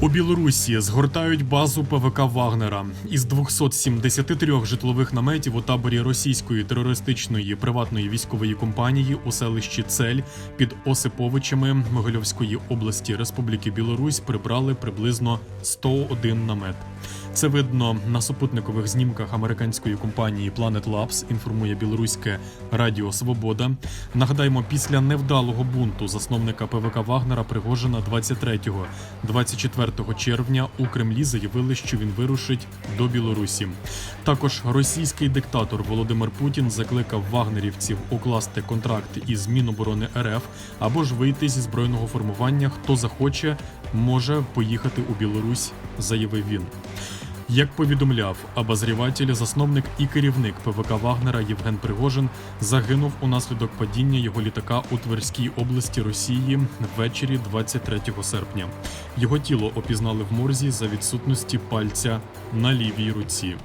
У Білорусі згортають базу ПВК Вагнера. Із 273 житлових наметів у таборі російської терористичної приватної військової компанії у селищі Цель під Осиповичами Могильовської області Республіки Білорусь прибрали приблизно 101 намет. Це видно на супутникових знімках американської компанії Planet Labs, інформує білоруське Радіо Свобода. Нагадаємо, після невдалого бунту засновника ПВК Вагнера Пригожина 23-24 червня у Кремлі заявили, що він вирушить до Білорусі. Також російський диктатор Володимир Путін закликав вагнерівців укласти контракт із Міноборони РФ або ж вийти зі збройного формування. Хто захоче, може поїхати у Білорусь, заявив він. Як повідомляв обозріватель, засновник і керівник ПВК Вагнера Євген Пригожин загинув унаслідок падіння його літака у Тверській області Росії ввечері 23 серпня. Його тіло опізнали в морзі за відсутності пальця на лівій руці.